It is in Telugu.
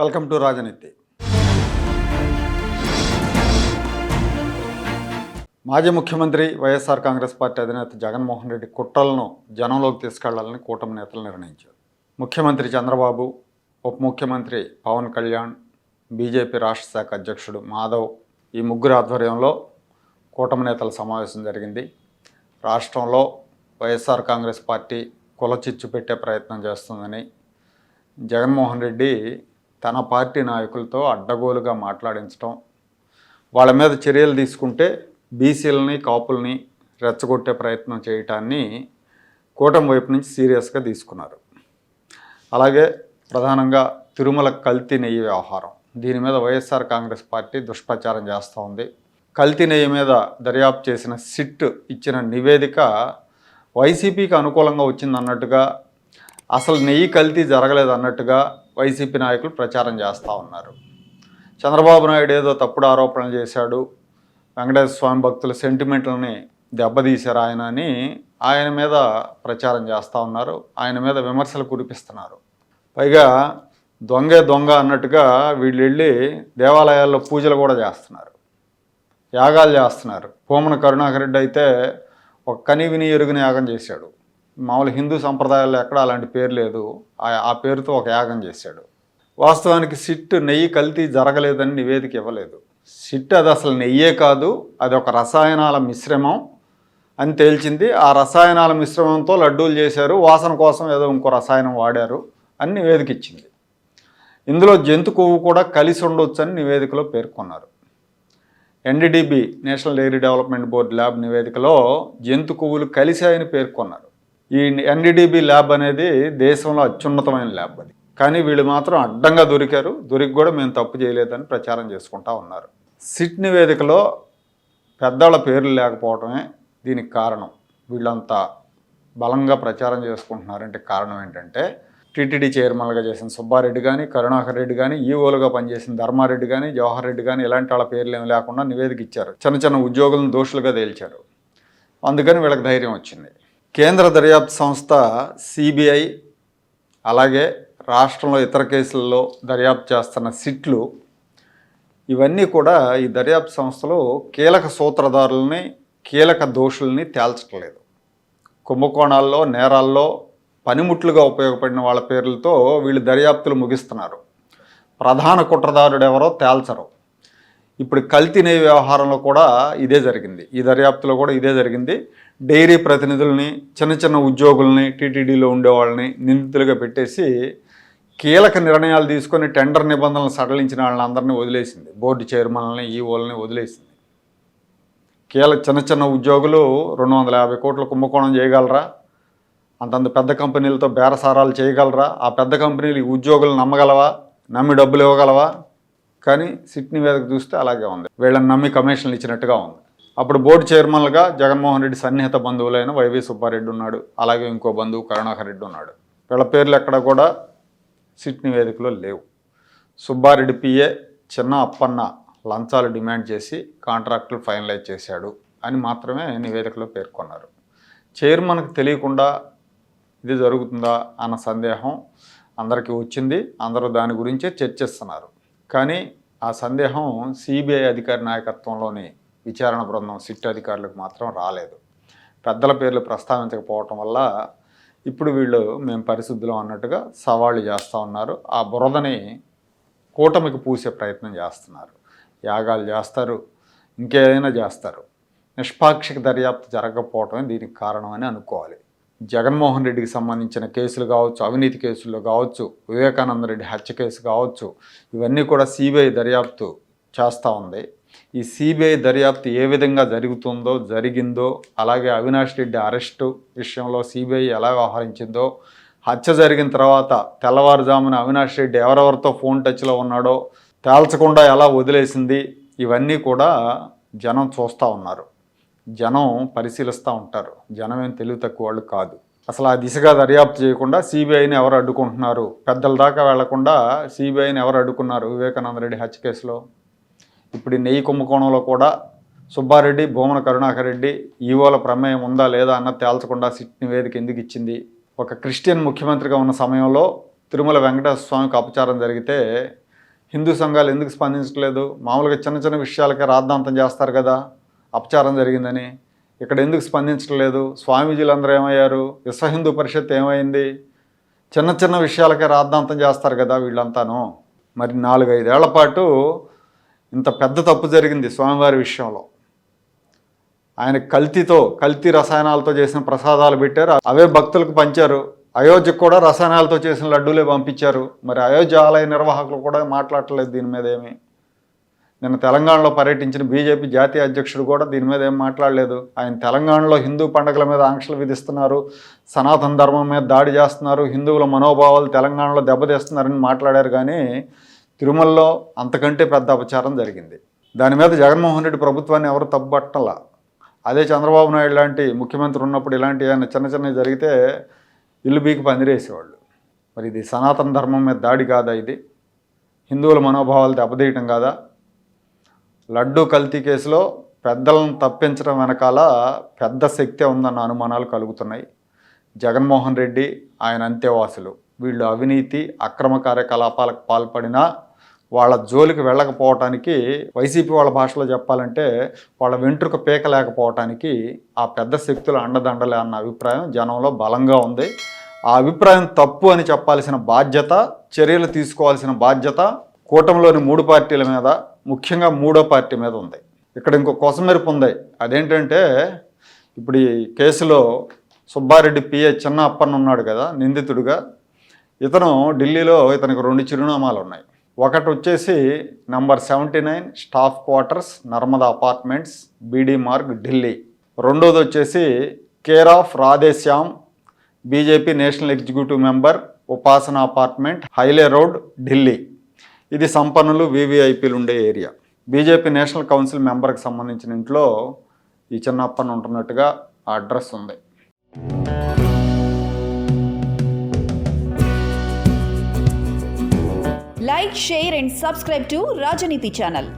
వెల్కమ్ టు రాజనీతి. మాజీ ముఖ్యమంత్రి వైఎస్ఆర్ కాంగ్రెస్ పార్టీ అధినేత జగన్మోహన్ రెడ్డి కుట్రలను జనంలోకి తీసుకెళ్ళాలని కూటమి నేతలు నిర్ణయించారు. ముఖ్యమంత్రి చంద్రబాబు ఉప ముఖ్యమంత్రి పవన్ కళ్యాణ్ బీజేపీ రాష్ట్ర శాఖ అధ్యక్షుడు మాధవ్ ఈ ముగ్గురు ఆధ్వర్యంలో కూటమి నేతల సమావేశం జరిగింది. రాష్ట్రంలో వైఎస్ఆర్ కాంగ్రెస్ పార్టీ కుల చిచ్చు పెట్టే ప్రయత్నం చేస్తుందని జగన్మోహన్ రెడ్డి తన పార్టీ నాయకులతో అడ్డగోలుగా మాట్లాడించడం వాళ్ళ మీద చర్యలు తీసుకుంటే బీసీలని కాపుల్ని రెచ్చగొట్టే ప్రయత్నం చేయటాన్ని కూటమి వైపు నుంచి సీరియస్గా తీసుకున్నారు. అలాగే ప్రధానంగా తిరుమల కల్తీ నెయ్యి వ్యవహారం. దీని మీద వైఎస్ఆర్ కాంగ్రెస్ పార్టీ దుష్ప్రచారం చేస్తూ ఉంది. కల్తీ నెయ్యి మీద దర్యాప్తు చేసిన సిట్ ఇచ్చిన నివేదిక వైసీపీకి అనుకూలంగా వచ్చిందన్నట్టుగా అసలు నెయ్యి కల్తీ జరగలేదు అన్నట్టుగా వైసీపీ నాయకులు ప్రచారం చేస్తూ ఉన్నారు. చంద్రబాబు నాయుడు ఏదో తప్పుడు ఆరోపణలు చేశాడు. వెంకటేశ్వర స్వామి భక్తుల సెంటిమెంట్లని దెబ్బతీశారు ఆయన అని ఆయన మీద ప్రచారం చేస్తూ ఉన్నారు. ఆయన మీద విమర్శలు కురిపిస్తున్నారు. పైగా దొంగే దొంగ అన్నట్టుగా వీళ్ళు వెళ్ళి దేవాలయాల్లో పూజలు కూడా చేస్తున్నారు. యాగాలు చేస్తున్నారు. భూమన కరుణాకర్ రెడ్డి అయితే ఒక కనివిని ఎరుగుని యాగం చేశాడు. మామూలు హిందూ సంప్రదాయాల్లో ఎక్కడ అలాంటి పేరు లేదు. ఆ- ఆ పేరుతో ఒక యాగం చేశాడు. వాస్తవానికి సిట్ నెయ్యి కల్తీ జరగలేదని నివేదిక ఇవ్వలేదు. సిట్ అది అసలు నెయ్యే కాదు అది ఒక రసాయనాల మిశ్రమం అని తేల్చింది. ఆ రసాయనాల మిశ్రమంతో లడ్డూలు చేశారు వాసన కోసం ఏదో ఇంకో రసాయనం వాడారు అని నివేదిక ఇచ్చింది. ఇందులో జంతు కొవ్వు కూడా కలిసి ఉండొచ్చు అని నివేదికలో పేర్కొన్నారు. NDDB national dairy development board lab నివేదికలో జంతు కొవ్వులు కలిశాయని పేర్కొన్నారు. ఈ ఎన్డీడీబీ ల్యాబ్ అనేది దేశంలో అత్యున్నతమైన ల్యాబ్ అది. కానీ వీళ్ళు మాత్రం అడ్డంగా దొరికారు. దొరికి కూడా మేము తప్పు చేయలేదని ప్రచారం చేసుకుంటా ఉన్నారు. సిట్ నివేదికలో పెద్దవాళ్ళ పేర్లు లేకపోవడమే దీనికి కారణం. వీళ్ళంతా బలంగా ప్రచారం చేసుకుంటున్నారంటే కారణం ఏంటంటే టీటీడీ చైర్మన్గా చేసిన సుబ్బారెడ్డి కానీ కరుణాకర్ రెడ్డి కానీ ఈఓలుగా పనిచేసిన ధర్మారెడ్డి కానీ జవహర్ రెడ్డి కానీ ఇలాంటి వాళ్ళ పేర్లు ఏమి లేకుండా నివేదిక ఇచ్చారు. చిన్న చిన్న ఉద్యోగులను దోషులుగా తేల్చారు. అందుకని వీళ్ళకి ధైర్యం వచ్చింది. కేంద్ర దర్యాప్తు సంస్థ సిబిఐ అలాగే రాష్ట్రంలో ఇతర కేసుల్లో దర్యాప్తు చేస్తున్న సిట్లు ఇవన్నీ కూడా ఈ దర్యాప్తు సంస్థలు కీలక సూత్రధారులని కీలక దోషుల్ని తేల్చట్లేదు. కుంభకోణాల్లో నేరాల్లో పనిముట్లుగా ఉపయోగపడిన వాళ్ళ పేర్లతో వీళ్ళు దర్యాప్తులు ముగిస్తున్నారు. ప్రధాన కుట్రదారుడు ఎవరో తేల్చరు. ఇప్పుడు కల్తీ వ్యవహారంలో కూడా ఇదే జరిగింది. ఈ దర్యాప్తులో కూడా ఇదే జరిగింది. డైరీ ప్రతినిధుల్ని చిన్న చిన్న ఉద్యోగుల్ని టీటీడీలో ఉండేవాళ్ళని నిందితులుగా పెట్టేసి కీలక నిర్ణయాలు తీసుకొని టెండర్ నిబంధనలు సడలించిన వాళ్ళని వదిలేసింది. బోర్డు చైర్మన్లని ఈఓలని వదిలేసింది. కీలక చిన్న చిన్న ఉద్యోగులు రెండు వందల యాభై కోట్ల కుంభకోణం చేయగలరా? అంతంత పెద్ద కంపెనీలతో బేరసారాలు చేయగలరా? ఆ పెద్ద కంపెనీలు ఈ ఉద్యోగులు నమ్మగలవా? నమ్మి డబ్బులు ఇవ్వగలవా? కానీ సిట్ని నివేదిక చూస్తే అలాగే ఉంది. వీళ్ళని నమ్మి కమిషన్లు ఇచ్చినట్టుగా ఉంది. అప్పుడు బోర్డు చైర్మన్లుగా జగన్మోహన్ రెడ్డి సన్నిహిత బంధువులైన వైవి సుబ్బారెడ్డి ఉన్నాడు. అలాగే ఇంకో బంధువు కరుణాకర్ రెడ్డి ఉన్నాడు. వీళ్ళ పేర్లు ఎక్కడ కూడా సిట్ నివేదికలో లేవు. సుబ్బారెడ్డి పిఏ చిన్న అప్పన్న లంచాలు డిమాండ్ చేసి కాంట్రాక్టులు ఫైనలైజ్ చేశాడు అని మాత్రమే నివేదికలో పేర్కొన్నారు. చైర్మన్కి తెలియకుండా ఇది జరుగుతుందా అన్న సందేహం అందరికీ వచ్చింది. అందరూ దాని గురించే చర్చిస్తున్నారు. కానీ ఆ సందేహం సిబిఐ అధికారి నాయకత్వంలోని విచారణ బృందం సిట్ అధికారులకు మాత్రం రాలేదు. పెద్దల పేర్లు ప్రస్తావించకపోవటం వల్ల ఇప్పుడు వీళ్ళు మేము పరిశుద్ధిలో అన్నట్టుగా సవాళ్ళు చేస్తూ ఉన్నారు. ఆ బురదని కూటమికి పూసే ప్రయత్నం చేస్తున్నారు. యాగాలు చేస్తారు ఇంకేదైనా చేస్తారు. నిష్పాక్షిక దర్యాప్తు జరగకపోవటమే దీనికి కారణమని అనుకోవాలి. జగన్మోహన్ రెడ్డికి సంబంధించిన కేసులు కావచ్చు అవినీతి కేసుల్లో కావచ్చు వివేకానంద రెడ్డి హత్య కేసు కావచ్చు ఇవన్నీ కూడా సిబిఐ దర్యాప్తు చేస్తూ ఉంది. ఈ సిబిఐ దర్యాప్తు ఏ విధంగా జరుగుతుందో జరిగిందో అలాగే అవినాష్ రెడ్డి అరెస్టు విషయంలో సిబిఐ ఎలా వ్యవహరించిందో హత్య జరిగిన తర్వాత తెల్లవారుజామున అవినాష్ రెడ్డి ఎవరెవరితో ఫోన్ టచ్లో ఉన్నాడో తేల్చకుండా ఎలా వదిలేసింది ఇవన్నీ కూడా జనం చూస్తూ ఉన్నారు. జనం పరిశీలిస్తూ ఉంటారు. జనం ఏం తెలివి తక్కువ వాళ్ళు కాదు. అసలు ఆ దిశగా దర్యాప్తు చేయకుండా సిబిఐని ఎవరు అడ్డుకుంటున్నారు? పెద్దల దాకా వెళ్ళకుండా సిబిఐని ఎవరు అడ్డుకున్నారు? వివేకానంద రెడ్డి హత్య కేసులో? ఇప్పుడు నెయ్యి కుంభకోణంలో కూడా సుబ్బారెడ్డి భూమన కరుణాకర్ రెడ్డి ఈవోల ప్రమేయం ఉందా లేదా అన్న తేల్చకుండా సిట్ నివేదిక ఎందుకు ఇచ్చింది? ఒక క్రిస్టియన్ ముఖ్యమంత్రిగా ఉన్న సమయంలో తిరుమల వెంకటేశ్వర స్వామికి అపచారం జరిగితే హిందూ సంఘాలు ఎందుకు స్పందించట్లేదు? మామూలుగా చిన్న చిన్న విషయాలకే రాద్ధాంతం చేస్తారు కదా. అపచారం జరిగిందని. ఇక్కడ ఎందుకు స్పందించట్లేదు? స్వామీజీలందరూ ఏమయ్యారు? విశ్వ హిందూ పరిషత్ ఏమైంది? చిన్న చిన్న విషయాలకే రాద్ధాంతం చేస్తారు కదా వీళ్ళంతాను. మరి నాలుగైదేళ్ళ పాటు ఇంత పెద్ద తప్పు జరిగింది స్వామివారి విషయంలో. ఆయన కల్తీతో కల్తీ రసాయనాలతో చేసిన ప్రసాదాలు పెట్టారు. అవే భక్తులకు పంచారు. అయోధ్యకు కూడా రసాయనాలతో చేసిన లడ్డూలే పంపించారు. మరి అయోధ్య ఆలయ నిర్వాహకులు కూడా మాట్లాడట్లేదు దీని మీద ఏమీ. నిన్న తెలంగాణలో పర్యటించిన బీజేపీ జాతీయ అధ్యక్షుడు కూడా దీని మీద ఏం మాట్లాడలేదు. ఆయన తెలంగాణలో హిందూ పండుగల మీద ఆంక్షలు విధిస్తున్నారు సనాతన ధర్మం మీద దాడి చేస్తున్నారు హిందువుల మనోభావాలు తెలంగాణలో దెబ్బతీస్తున్నారని మాట్లాడారు. కానీ తిరుమలలో అంతకంటే పెద్ద అపచారం జరిగింది. దాని మీద జగన్మోహన్ రెడ్డి ప్రభుత్వాన్ని ఎవరు తప్పుపట్టలా? అదే చంద్రబాబు నాయుడు లాంటి ముఖ్యమంత్రి ఉన్నప్పుడు ఇలాంటి ఏమైనా చిన్న చిన్నవి జరిగితే ఇల్లు బీకి పందిరేసేవాళ్ళు. మరి ఇది సనాతన ధర్మం మీద దాడి కాదా ఇది? హిందువుల మనోభావాలు దెబ్బతీయటం కాదా? లడ్డూ కల్తీ కేసులో పెద్దలను తప్పించడం వెనకాల పెద్ద శక్తి ఉందన్న అనుమానాలు కలుగుతున్నాయి. జగన్మోహన్ రెడ్డి ఆయన అంత్యవాసులు. వీళ్ళు అవినీతి అక్రమ కార్యకలాపాలకు పాల్పడినా వాళ్ళ జోలికి వెళ్ళకపోవటానికి వైసీపీ వాళ్ళ భాషలో చెప్పాలంటే వాళ్ళ వెంట్రుక పీక లేకపోవటానికి ఆ పెద్ద శక్తుల అండదండలే అన్న అభిప్రాయం జనంలో బలంగా ఉంది. ఆ అభిప్రాయం తప్పు అని చెప్పాల్సిన బాధ్యత చర్యలు తీసుకోవాల్సిన బాధ్యత కూటమిలోని మూడు పార్టీల మీద ముఖ్యంగా మూడో పార్టీ మీద ఉంది. ఇక్కడ ఇంకో కొసమెరుపు ఉంది. అదేంటంటే ఇప్పుడు ఈ కేసులో సుబ్బారెడ్డి పిఏ చిన్న అప్పన్న ఉన్నాడు కదా నిందితుడిగా. ఇతను ఢిల్లీలో ఇతనికి రెండు చిరునామాలు ఉన్నాయి. ఒకటి వచ్చేసి number seventy nine staff quarters Narmada apartments BD Marg Delhi. రెండోది వచ్చేసి care of Radheshyam BJP national executive member Upasana apartment Hailey road Delhi. ఇది సంపన్నులు వివిఐపీలు ఉండే ఏరియా. బీజేపీ నేషనల్ కౌన్సిల్ మెంబర్కి సంబంధించిన ఇంట్లో ఈ చిన్నప్పని ఉంటున్నట్టుగా ఆ అడ్రస్ ఉంది. Like share and subscribe to Rajaneeti channel